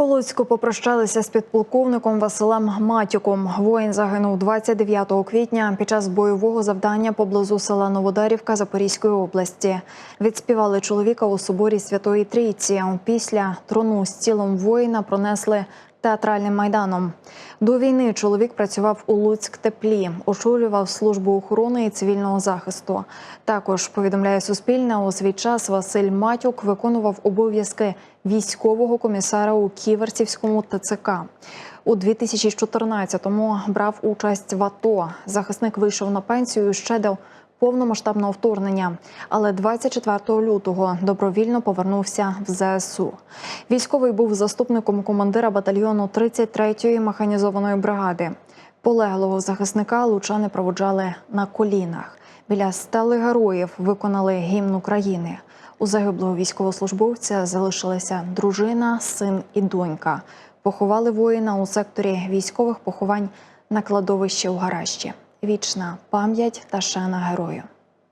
У Луцьку попрощалися з підполковником Василем Матюком. Воїн загинув 29 квітня під час бойового завдання поблизу села Новодарівка Запорізької області. Відспівали чоловіка у соборі Святої Трійці. Після трону з тілом воїна пронесли театральним майданом. До війни чоловік працював у Луцьк теплі, очолював службу охорони і цивільного захисту. Також повідомляє Суспільне у свій час Василь Матюк виконував обов'язки військового комісара у Ківерцівському ТЦК. У 2014-му брав участь в АТО. Захисник вийшов на пенсію ще до повномасштабного вторгнення, але 24 лютого добровільно повернувся в ЗСУ. Військовий був заступником командира батальйону 33-ї механізованої бригади. Полеглого захисника лучани проводжали на колінах. Біля стели героїв виконали гімн України. У загиблого військовослужбовця залишилися дружина, син і донька. Поховали воїна у секторі військових поховань на кладовищі у Гаражі. Вічна пам'ять та шана герою.